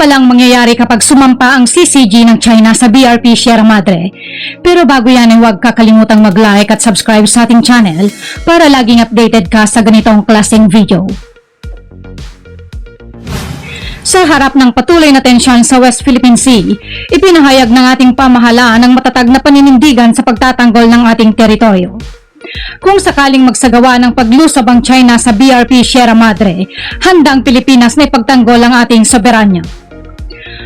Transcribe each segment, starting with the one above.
palang mangyayari kapag sumampa ang CCG ng China sa BRP Sierra Madre. Pero bago yan ay huwag kakalimutang mag-like at subscribe sa ating channel para laging updated ka sa ganitong klaseng video. Sa harap ng patuloy na tensyon sa West Philippine Sea, ipinahayag ng ating pamahalaan ang matatag na paninindigan sa pagtatanggol ng ating teritoryo. Kung sakaling magsagawa ng paglusob ang China sa BRP Sierra Madre, handa ang Pilipinas na ipagtanggol ang ating soberanya.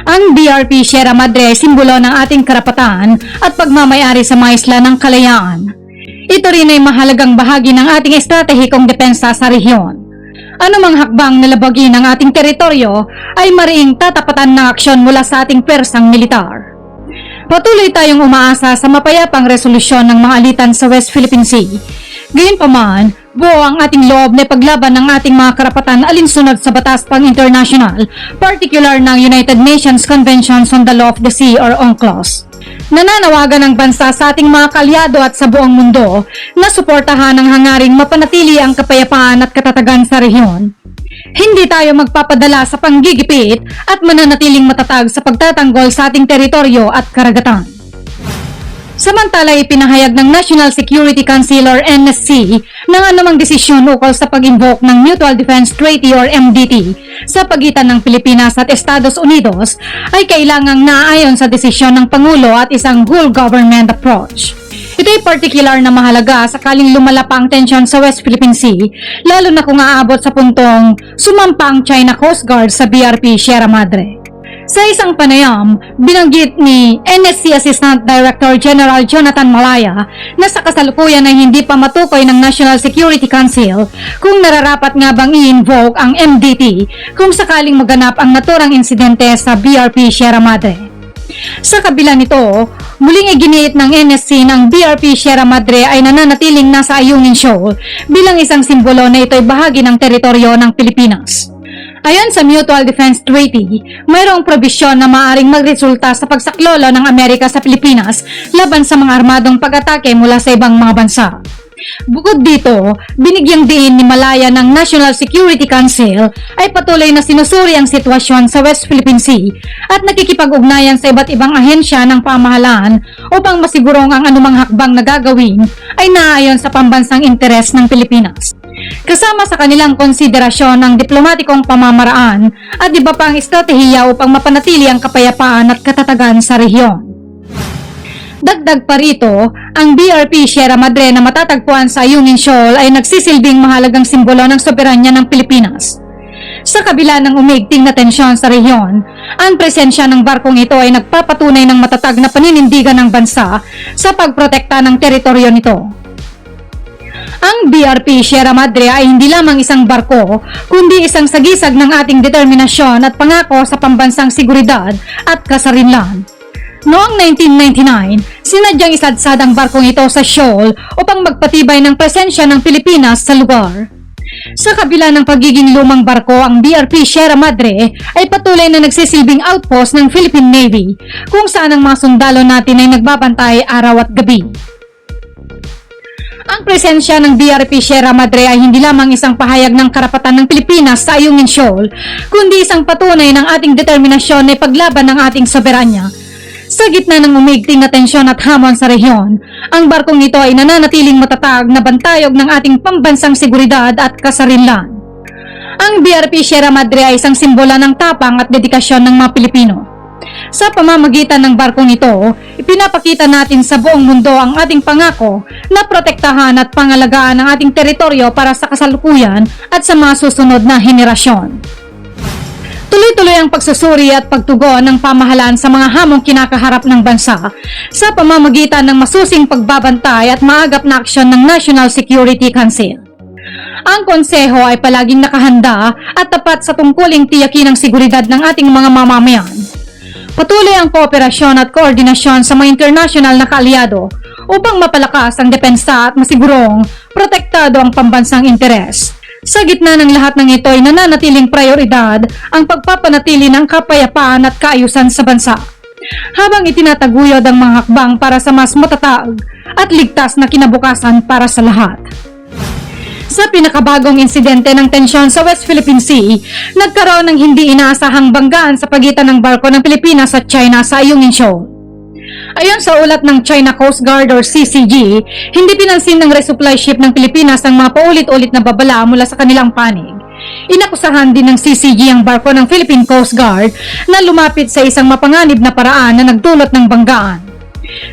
Ang BRP Sierra Madre ay simbolo ng ating karapatan at pagmamayari sa mga isla ng kalayaan. Ito rin ay mahalagang bahagi ng ating estratehikong depensa sa rehiyon. Anumang hakbang na labagin ng ating teritoryo ay mariing tatapatan ng aksyon mula sa ating persang militar. Patuloy tayong umaasa sa mapayapang resolusyon ng mga alitan sa West Philippine Sea. Gayunpaman, buo ang ating loob na paglaban ng ating mga karapatan alinsunod sa batas pang international, particular ng United Nations Conventions on the Law of the Sea or UNCLOS. Nananawagan ng bansa sa ating mga kalyado at sa buong mundo na suportahan ang hangaring mapanatili ang kapayapaan at katatagan sa rehiyon. Hindi tayo magpapadala sa panggigipit at mananatiling matatag sa pagtatanggol sa ating teritoryo at karagatan. Samantala, ipinahayag ng National Security Council or NSC ng anumang desisyon ukol sa pag-invoke ng Mutual Defense Treaty or MDT sa pagitan ng Pilipinas at Estados Unidos ay kailangang naayon sa desisyon ng Pangulo at isang whole government approach. Ito ay particular na mahalaga sakaling lumala ang tensyon sa West Philippine Sea, lalo na kung aabot sa puntong sumampa ang China Coast Guard sa BRP Sierra Madre. Sa isang panayam, binanggit ni NSC Assistant Director General Jonathan Malaya na sa kasalukuyan ay hindi pa matukoy ng National Security Council kung nararapat nga bang i-invoke ang MDT kung sakaling maganap ang naturang insidente sa BRP Sierra Madre. Sa kabila nito, muling iginiit ng NSC ng BRP Sierra Madre ay nananatiling nasa Ayungin Shoal bilang isang simbolo na ito ay bahagi ng teritoryo ng Pilipinas. Ayon sa Mutual Defense Treaty, mayroong probisyon na maaring magresulta sa pagsaklolo ng Amerika sa Pilipinas laban sa mga armadong pag-atake mula sa ibang mga bansa. Bukod dito, binigyang diin ni Malaya ng National Security Council ay patuloy na sinusuri ang sitwasyon sa West Philippine Sea at nakikipag-ugnayan sa iba't ibang ahensya ng pamahalaan upang masigurong ang anumang hakbang na gagawin ay naaayon sa pambansang interes ng Pilipinas. Kasama sa kanilang konsiderasyon ng diplomatikong pamamaraan at iba pang estratehiya upang mapanatili ang kapayapaan at katatagan sa rehiyon. Dagdag pa rito, ang BRP Sierra Madre na matatagpuan sa Ayungin Shoal ay nagsisilbing mahalagang simbolo ng soberanya ng Pilipinas. Sa kabila ng umigting na tensyon sa rehiyon, ang presensya ng barkong ito ay nagpapatunay ng matatag na paninindigan ng bansa sa pagprotekta ng teritoryo nito. Ang BRP Sierra Madre ay hindi lamang isang barko, kundi isang sagisag ng ating determinasyon at pangako sa pambansang seguridad at kasarinlan. Noong 1999, sinadyang isadsad ang barkong ito sa shoal upang magpatibay ng presensya ng Pilipinas sa lugar. Sa kabila ng pagiging lumang barko, ang BRP Sierra Madre ay patuloy na nagsisilbing outpost ng Philippine Navy kung saan ang mga sundalo natin ay nagbabantay araw at gabi. Ang presensya ng BRP Sierra Madre ay hindi lamang isang pahayag ng karapatan ng Pilipinas sa Ayungin Shoal, kundi isang patunay ng ating determinasyon na ipaglaban ng ating soberanya. Sa gitna ng umigting na tensyon at hamon sa rehiyon, ang barkong ito ay nananatiling matatag na bantayog ng ating pambansang seguridad at kasarinlan. Ang BRP Sierra Madre ay isang simbola ng tapang at dedikasyon ng mga Pilipino. Sa pamamagitan ng barkong ito, ipinapakita natin sa buong mundo ang ating pangako na protektahan at pangalagaan ang ating teritoryo para sa kasalukuyan at sa mga susunod na henerasyon. Tuloy-tuloy ang pagsusuri at pagtugon ng pamahalaan sa mga hamong kinakaharap ng bansa sa pamamagitan ng masusing pagbabantay at maagap na aksyon ng National Security Council. Ang konseho ay palaging nakahanda at tapat sa tungkuling tiyakin ng seguridad ng ating mga mamamayan. Patuloy ang kooperasyon at koordinasyon sa mga internasyonal na kaalyado upang mapalakas ang depensa at masigurong protektado ang pambansang interes. Sa gitna ng lahat ng ito ay nananatiling prioridad ang pagpapanatili ng kapayapaan at kaayusan sa bansa. Habang itinataguyod ang mga hakbang para sa mas matatag at ligtas na kinabukasan para sa lahat. Sa pinakabagong insidente ng tensyon sa West Philippine Sea, nagkaroon ng hindi inaasahang banggaan sa pagitan ng barko ng Pilipinas at China sa Ayungin Shoal. Ayon sa ulat ng China Coast Guard or CCG, hindi pinansin ng resupply ship ng Pilipinas ang mga paulit-ulit na babala mula sa kanilang panig. Inakusahan din ng CCG ang barko ng Philippine Coast Guard na lumapit sa isang mapanganib na paraan na nagdulot ng banggaan.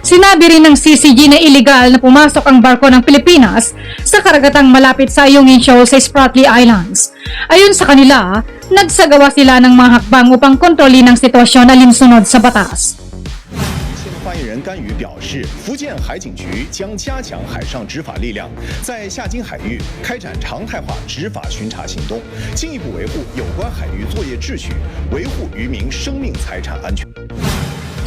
Sinabi rin ng CCG na illegal na pumasok ang barko ng Pilipinas sa karagatang malapit sa Ayungin Shoal sa Spratly Islands. Ayon sa kanila, nagsagawa sila ng mga hakbang upang kontrolin ang sitwasyon na linsunod sa batas. 新发言人甘宇表示，福建海警局将加强海上执法力量，在下金海域开展常态化执法巡查行动，进一步维护有关海域作业秩序，维护渔民生命财产安全。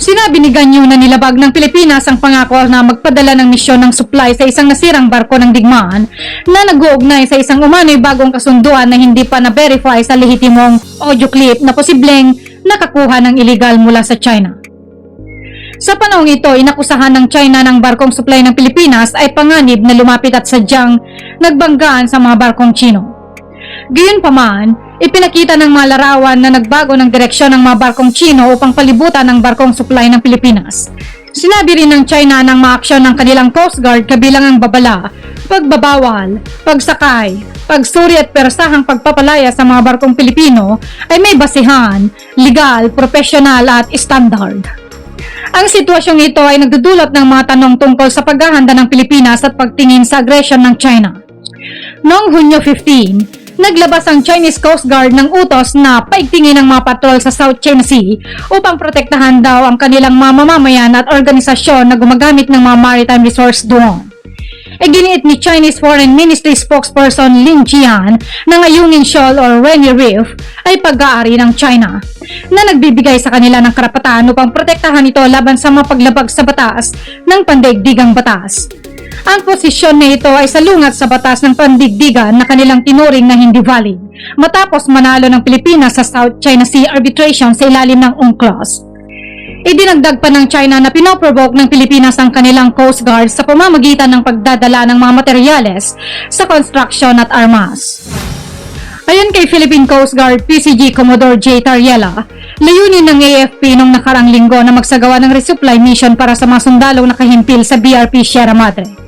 Sinabi ni Ganyo na nilabag ng Pilipinas ang pangako na magpadala ng misyon ng supply sa isang nasirang barko ng digmaan na nag-uugnay sa isang umano'y bagong kasunduan na hindi pa na-verify sa lehitimong audio clip na posibleng nakakuha ng illegal mula sa China. Sa panahong ito, inakusahan ng China ng barkong supply ng Pilipinas ay panganib na lumapit at sadyang nagbanggaan sa mga barkong Chino. Gayunpaman, ipinakita ng mga larawan na nagbago ng direksyon ng mga barkong Chino upang palibutan ang barkong supply ng Pilipinas. Sinabi rin ng China ng mga aksyon ng kanilang Coast Guard kabilang ang babala, pagbabawal, pagsakay, pagsuri at persahang pagpapalaya sa mga barkong Pilipino ay may basihan, legal, profesional at standard. Ang sitwasyong ito ay nagdudulot ng mga tanong tungkol sa paghahanda ng Pilipinas at pagtingin sa aggression ng China. Noong Hunyo 15, naglabas ang Chinese Coast Guard ng utos na paigtingin ang mga patrol sa South China Sea upang protektahan daw ang kanilang mga mamamayan at organisasyon na gumagamit ng mga maritime resource doon. E giniit ni Chinese Foreign Ministry spokesperson Lin Jian na ngayungin shoal or Rainy Reef ay pag-aari ng China na nagbibigay sa kanila ng karapatan upang protektahan ito laban sa mga paglabag sa batas ng pandaigdigang batas. Ang posisyon na ito ay salungat sa batas ng pandigdigan na kanilang tinuring na hindi valid matapos manalo ng Pilipinas sa South China Sea Arbitration sa ilalim ng UNCLOS. Idinagdag pa ng China na pinoprovoke ng Pilipinas ang kanilang Coast Guard sa pamamagitan ng pagdadala ng mga materyales sa construction at armas. Ayon kay Philippine Coast Guard PCG Commodore J. Tariela, layunin ng AFP nung nakarang linggo na magsagawa ng resupply mission para sa mga sundalong nakahimpil sa BRP Sierra Madre.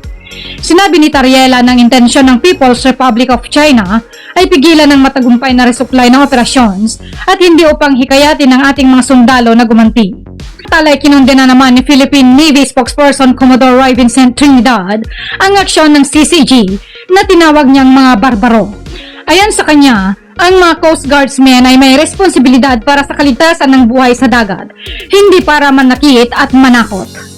Sinabi ni Tariela ng intensyon ng People's Republic of China ay pigilan ng matagumpay na resupply ng operations at hindi upang hikayatin ang ating mga sundalo na gumanti. Talay kinundena naman ni Philippine Navy spokesperson Commodore Roy Vincent Trinidad ang aksyon ng CCG na tinawag niyang mga barbaro. Ayon sa kanya, ang mga Coast Guardsmen ay may responsibilidad para sa kaligtasan ng buhay sa dagat, hindi para manakit at manakot.